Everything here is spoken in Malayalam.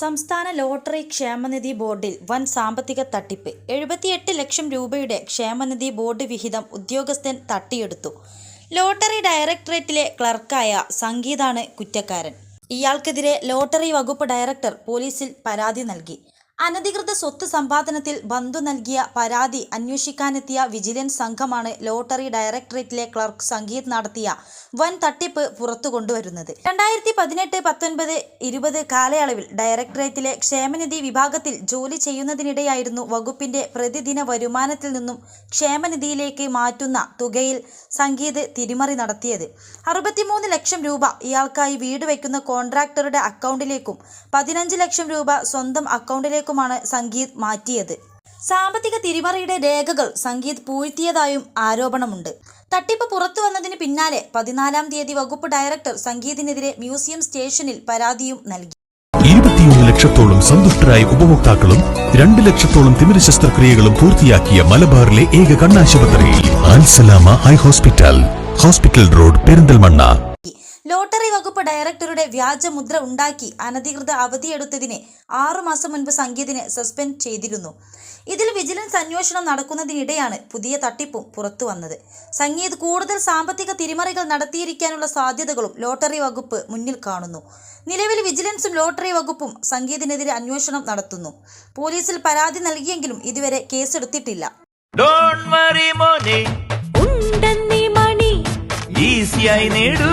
സംസ്ഥാന ലോട്ടറി ക്ഷേമനിധി ബോർഡിൽ വൻ സാമ്പത്തിക തട്ടിപ്പ്. എഴുപത്തിയെട്ട് ലക്ഷം രൂപയുടെ ക്ഷേമനിധി ബോർഡ് വിഹിതം ഉദ്യോഗസ്ഥൻ തട്ടിയെടുത്തു. ലോട്ടറി ഡയറക്ടറേറ്റിലെ ക്ലർക്കായ സംഗീതാണ് കുറ്റക്കാരൻ. ഇയാൾക്കെതിരെ ലോട്ടറി വകുപ്പ് ഡയറക്ടർ പോലീസിൽ പരാതി നൽകി. അനധികൃത സ്വത്ത് സമ്പാദനത്തിൽ ബന്ധു നൽകിയ പരാതി അന്വേഷിക്കാനെത്തിയ വിജിലൻസ് സംഘമാണ് ലോട്ടറി ഡയറക്ടറേറ്റിലെ ക്ലർക്ക് സംഗീത് നടത്തിയ വൻ തട്ടിപ്പ് പുറത്തു കൊണ്ടുവരുന്നത്. രണ്ടായിരത്തി പതിനെട്ട് പത്തൊൻപത് ഇരുപത് കാലയളവിൽ ഡയറക്ടറേറ്റിലെ ക്ഷേമനിധി വിഭാഗത്തിൽ ജോലി ചെയ്യുന്നതിനിടെയായിരുന്നു വകുപ്പിന്റെ പ്രതിദിന വരുമാനത്തിൽ നിന്നും ക്ഷേമനിധിയിലേക്ക് മാറ്റുന്ന തുകയിൽ സംഗീത് തിരിമറി നടത്തിയത്. അറുപത്തിമൂന്ന് ലക്ഷം രൂപ ഇയാൾക്കായി വീട് വയ്ക്കുന്ന കോൺട്രാക്ടറുടെ അക്കൗണ്ടിലേക്കും പതിനഞ്ച് ലക്ഷം രൂപ സ്വന്തം അക്കൗണ്ടിലേക്കുമാണ് സംഗീത് മാറ്റിയത്. സാമ്പത്തിക തിരിമറിയുടെ രേഖകൾ സംഗീത് പൂഴ്ത്തിയതായും ആരോപണമുണ്ട്. തട്ടിപ്പ് പുറത്തു വന്നതിന് പിന്നാലെ പതിനാലാം തീയതി വകുപ്പ് ഡയറക്ടർ സംഗീതിനെതിരെ മ്യൂസിയം സ്റ്റേഷനിൽ പരാതിയും നൽകി. ഇരുപത്തിയൊന്ന് ലക്ഷത്തോളം സന്തുഷ്ടരായ ഉപഭോക്താക്കളും രണ്ട് ലക്ഷത്തോളം തിമിര ശസ്ത്രക്രിയകളും പൂർത്തിയാക്കിയ മലബാറിലെ ഏക കണ്ണാശുപത്രി Al Salama eye hospital. Hospital road Perinthalmanna. Lottery വകുപ്പ് ഡയറക്ടറുടെ വ്യാജമുദ്ര ഉണ്ടാക്കി അനധികൃത അവധിയെടുത്തതിനെ ആറുമാസം മുൻപ് സംഗീതിനെ സസ്പെൻഡ് ചെയ്തിരുന്നു. ഇതിൽ വിജിലൻസ് അന്വേഷണം നടക്കുന്നതിനിടെയാണ് പുതിയ തട്ടിപ്പും പുറത്തു വന്നത്. സംഗീത് കൂടുതൽ സാമ്പത്തിക തിരിമറികൾ നടത്തിയിരിക്കാനുള്ള സാധ്യതകളും ലോട്ടറി വകുപ്പ് മുന്നിൽ കാണുന്നു. നിലവിൽ വിജിലൻസും ലോട്ടറി വകുപ്പും സംഗീതിനെതിരെ അന്വേഷണം നടത്തുന്നു. പോലീസിൽ പരാതി നൽകിയെങ്കിലും ഇതുവരെ കേസെടുത്തിട്ടില്ല. ഡോണ്ട് വറി മോനെ. ഉണ്ടെന്നീ മണി. ഈസിയായി നേടൂ.